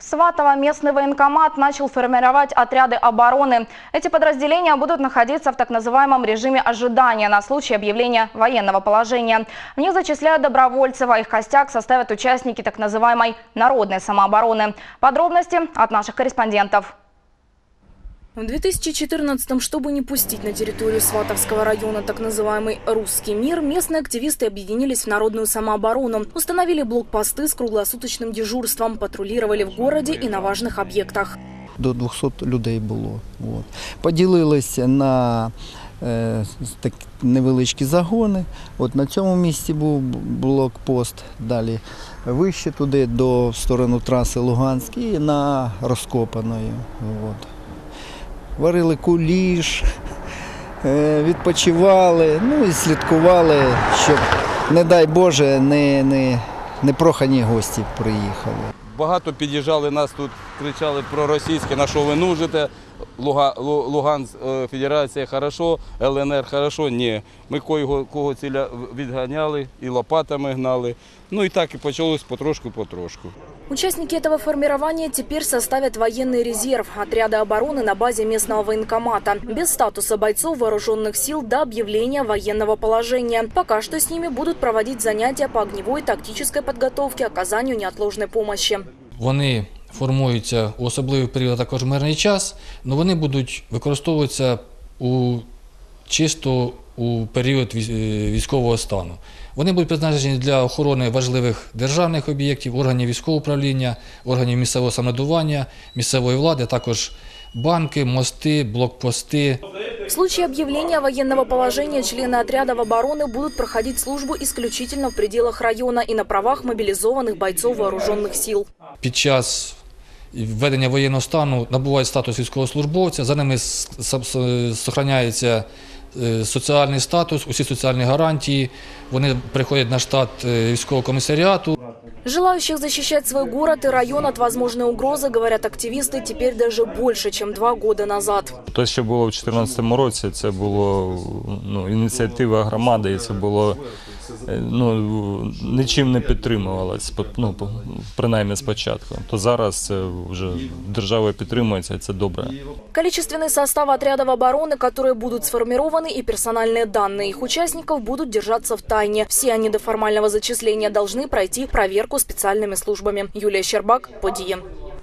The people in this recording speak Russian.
В Сватово местный военкомат начал формировать отряды обороны. Эти подразделения будут находиться в так называемом режиме ожидания на случай объявления военного положения. В них зачисляют добровольцев, а их костяк составят участники так называемой народной самообороны. Подробности от наших корреспондентов. В 2014-м, чтобы не пустить на территорию Сватовского района так называемый «русский мир», местные активисты объединились в народную самооборону, установили блокпосты с круглосуточным дежурством, патрулировали в городе и на важных объектах. До 200 людей було. От. Поділилися на е, так, невеличкі загони. От на цьому місці був блокпост, далі вище туди до в сторону траси Луганськ і на розкопаної. От. Варили куліш, е, відпочивали, ну і слідкували, щоб, не дай Боже, не, не, непрохані гості приїхали. Багато під'їжджали нас тут, кричали про російське, на що ви нужите. Луга, Луганськ е, Федерація хорошо, ЛНР хорошо. Ні. Ми кого, кого ціля відганяли і лопатами гнали. Ну і так і почалось потрошку-потрошку. Участники этого формирования теперь составят военный резерв, отряды обороны на базе местного военкомата, без статуса бойцов вооруженных сил до объявления военного положения. Пока что с ними будут проводить занятия по огневой и тактической подготовке, оказанию неотложной помощи. Вони формуються у особливий період, а також в мирний час, але вони будуть використовуватися у чисто у період військ- е, військового стану. Вони будуть призначені для охорони важливих державних об'єктів, органів військового управління, органів місцевого самоврядування, місцевої влади, а також банки, мости, блокпости. В случае объявления военного положения члены отрядов обороны будут проходить службу исключительно в пределах района и на правах мобилизованных бойцов вооруженных сил. Під час введення воєнного стану набувають статус військовослужбовця, за ними с- с- с- зберігається е, соціальний статус, усі соціальні гарантії. Вони приходять на штат е, військового комісаріату. Желающих защищать свой город и район от возможной угрозы, говорят активисты, теперь даже больше, чем два года назад. Те, що було в 2014 році, це було ну, ініціатива громади, і це було е, ну, нічим не підтримувалось, по- ну, по- принаймні спочатку. То зараз це вже держава підтримується, і це добре. Количественный состав отрядов обороны, которые будут сформированы, и персональные данные их участников будут держаться в тайне. Все они до формального зачисления должны пройти проверку специальными службами. Юлия Щербак, Подием.